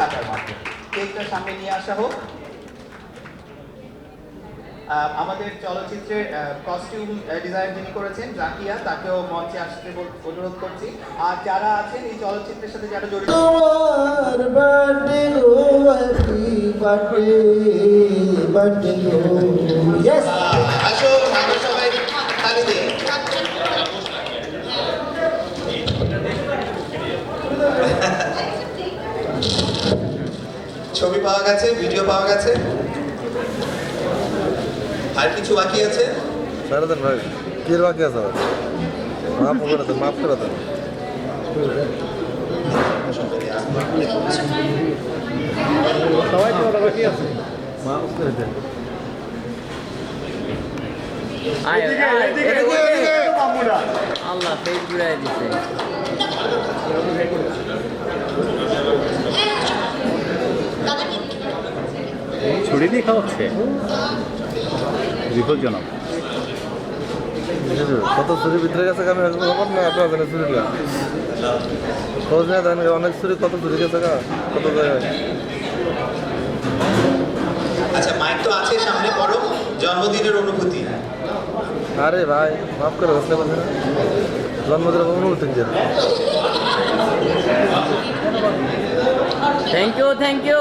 কাটার মাধ্যমে। কেকটা সামনে নিয়ে আসা হোক। আমাদের চলচ্চিত্রের কস্টিউম ডিজাইন যিনি করেছেন জাকিয়া তাকেও মঞ্চে আসতে অনুরোধ করছি। আর যারা আছেন এই চলচ্চিত্রের সাথে যারা জড়িত তোমার পাওয়া গেছে ভিডিও পাওয়া গেছে? আর কিছু বাকি আছে? সারা দেন ভাই কি বাকি আছে? মাফ করে দেন মাফ করে দেন। সবাই তো বাকি আছে মাফ করে দেন আয়, আয়, আল্লাহ ফেস ঘুরাই দিছে। ছুরি দিয়ে খাওয়াচ্ছে বিপজ্জনক। কত চুরি ভিতরে গেছে আমি খবর না আপনার জানেন চুরিগুলা খোঁজ জানেন অনেক চুরি কত চুরি গেছে গা কত জায়গায় আচ্ছা মাইক তো আছে সামনে বড় জন্মদিনের অনুভূতি। আরে ভাই মাফ করে বুঝতে পারছি না। জন্মদিনের অনুভূতি থ্যাংক ইউ থ্যাংক ইউ